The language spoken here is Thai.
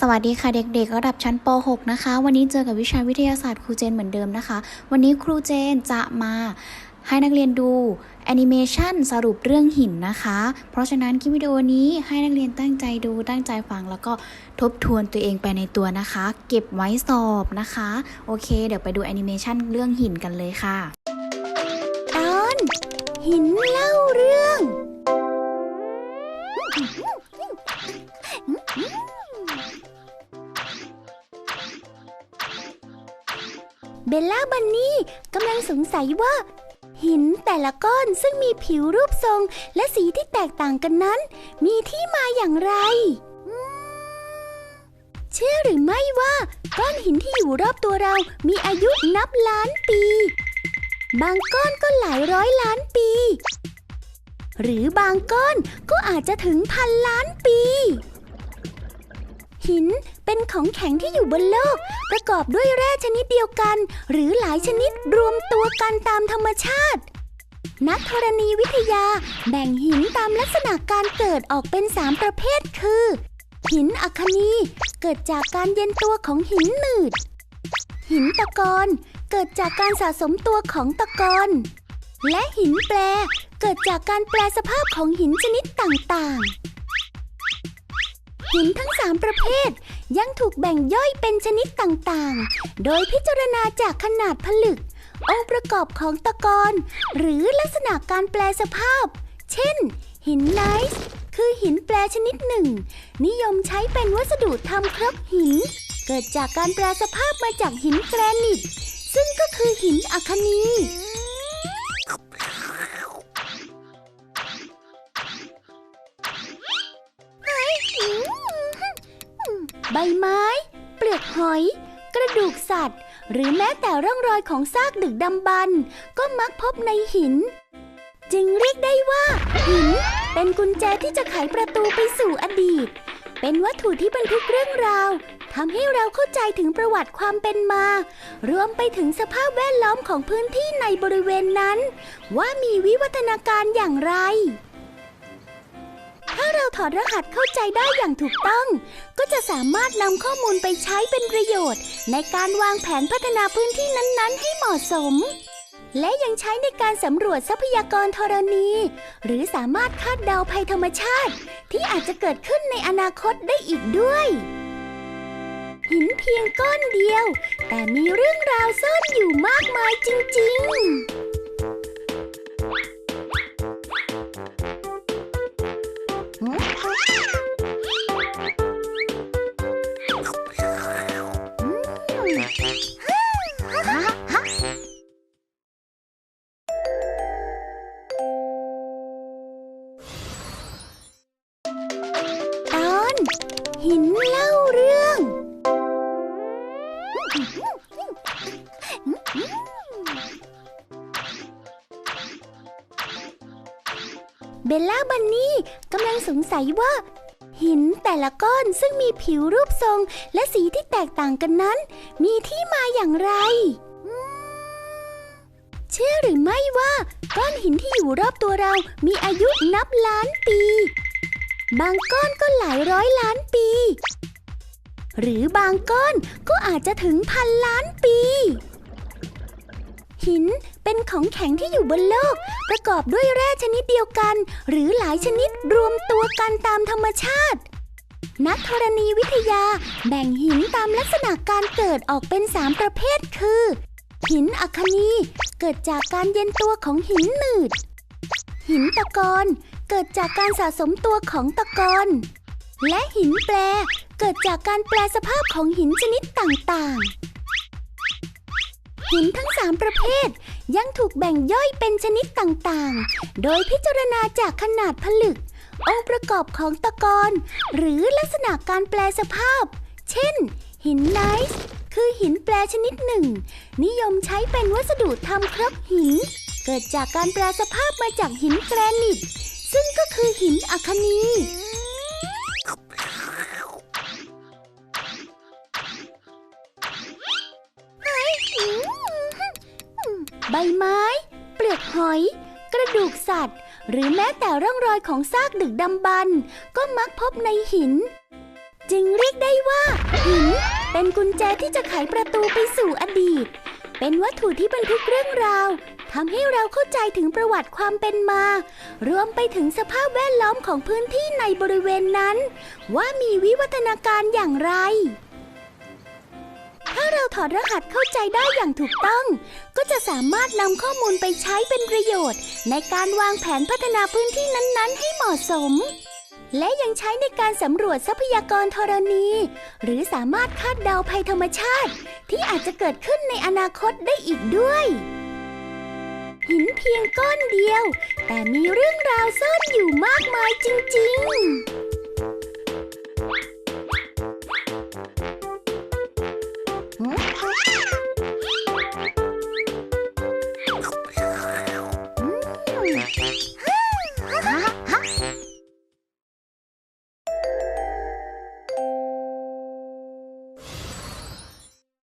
สวัสดีค่ะเด็กๆ ระดับชั้นป .6 นะคะ วันนี้เจอกับวิชาวิทยาศาสตร์ครูเจนเหมือนเดิมนะคะ วันนี้ครูเจนจะมาให้นักเรียนดูแอนิเมชันสรุปเรื่องหินนะคะ เพราะฉะนั้นคลิปวิดีโอนี้ให้นักเรียนตั้งใจดูตั้งใจฟังแล้วก็ทบทวนตัวเองไปในตัวนะคะ เก็บไว้สอบนะคะ โอเค เดี๋ยวไปดูแอนิเมชันเรื่องหินกันเลยค่ะ เบลล่าบันนี่กำลังสงสัยว่า หินแต่ละก้อนซึ่งมีผิวรูปทรงและสีที่แตกต่างกันนั้น มีที่มาอย่างไร เชื่อหรือไม่ว่า ก้อนหินที่อยู่รอบตัวเรามีอายุนับล้านปี บางก้อนก็หลายร้อยล้านปี หรือบางก้อนก็อาจจะถึงพันล้านปี หินเป็นของแข็งที่อยู่บนโลก ประกอบด้วยแร่ชนิดเดียวกัน หรือหลายชนิดรวมตัวกันตามธรรมชาติ นักธรณีวิทยาแบ่งหินตามลักษณะการเกิดออกเป็นสามประเภทคือ หินอัคนีเกิดจากการเย็นตัวของหินหนืด หินตะกอนเกิดจากการสะสมตัวของตะกอนและหินแปรเกิดจากการแปลสภาพของหินชนิดต่างๆ หินทั้งสามประเภท ยังถูกแบ่งย่อยเป็นชนิดต่างๆ โดยพิจารณาจากขนาดผลึก องค์ประกอบของตะกอนหรือลักษณะการแปลสภาพ เช่น หินไนซ์คือหินแปรชนิดหนึ่ง นิยมใช้เป็นวัสดุทำเครกหิน เกิดจากการแปลสภาพมาจากหินแกรนิต ซึ่งก็คือหินอัคนี ใบไม้ เปลือกหอย กระดูกสัตว์ หรือแม้แต่ร่องรอยของซากดึกดำบรรพ์ก็มักพบในหิน จึงเรียกได้ว่า หิน เป็นกุญแจที่จะไขประตูไปสู่อดีต เป็นวัตถุที่บันทึกเรื่องราวทำให้เราเข้าใจถึงประวัติความเป็นมา รวมไปถึงสภาพแวดล้อมของพื้นที่ในบริเวณนั้น ว่ามีวิวัฒนาการอย่างไร ถ้าเราถอดรหัสเข้าใจได้อย่างถูกต้อง ก็จะสามารถนำข้อมูลไปใช้เป็นประโยชน์ ในการวางแผนพัฒนาพื้นที่นั้นๆ ให้เหมาะสม และยังใช้ในการสำรวจทรัพยากรธรณี หรือสามารถคาดเดาภัยธรรมชาติ ที่อาจจะเกิดขึ้นในอนาคตได้อีกด้วยหินเพียงก้อนเดียว แต่มีเรื่องราวซ่อนอยู่มาก หินเล่าเรื่อง เบลล่าบันนี่กำลังสงสัยว่า หินแต่ละก้อนซึ่งมีผิวรูปทรงและสีที่แตกต่างกันนั้น มีที่มาอย่างไร เชื่อหรือไม่ว่า ก้อนหินที่อยู่รอบตัวเรามีอายุนับล้านปี บางก้อนก็หลายร้อยล้านปี หรือบางก้อนก็อาจจะถึงพันล้านปี หินเป็นของแข็งที่อยู่บนโลก ประกอบด้วยแร่ชนิดเดียวกัน หรือหลายชนิดรวมตัวกันตามธรรมชาติ นักธรณีวิทยาแบ่งหินตามลักษณะการเกิดออกเป็นสามประเภทคือ หินอัคนีเกิดจากการเย็นตัวของหินหนืด หินตะกอน เกิดจากการสะสมตัวของตะกอนและหินแปรเกิดจากการแปลสภาพของหินชนิดต่างๆ หินทั้งสามประเภทยังถูกแบ่งย่อยเป็นชนิดต่างๆ โดยพิจารณาจากขนาดผลึก องค์ประกอบของตะกอนหรือลักษณะการแปลสภาพ เช่น หินไนซ์คือหินแปลชนิดหนึ่ง นิยมใช้เป็นวัสดุทำครกหิน เกิดจากการแปลสภาพมาจากหินแกรนิต ซึ่งก็คือหินอัคนี ใบไม้ เปลือกหอย กระดูกสัตว์ หรือแม้แต่ร่องรอยของซากดึกดำบรรพ์ก็มักพบในหิน จึงเรียกได้ว่า หินเป็นกุญแจที่จะไขประตูไปสู่อดีต เป็นวัตถุที่บันทึกเรื่องราว ทำให้เราเข้าใจถึงประวัติความเป็นมา รวมไปถึงสภาพแวดล้อมของพื้นที่ในบริเวณนั้น ว่ามีวิวัฒนาการอย่างไร ถ้าเราถอดรหัสเข้าใจได้อย่างถูกต้อง ก็จะสามารถนำข้อมูลไปใช้เป็นประโยชน์ ในการวางแผนพัฒนาพื้นที่นั้นๆ ให้เหมาะสมและยังใช้ในการสำรวจทรัพยากรธรณี หรือสามารถคาดเดาภัยธรรมชาติ ที่อาจจะเกิดขึ้นในอนาคตได้อีกด้วย หินเพียงก้อนเดียว แต่มีเรื่องราวซ่อนอยู่มากมายจริง ๆ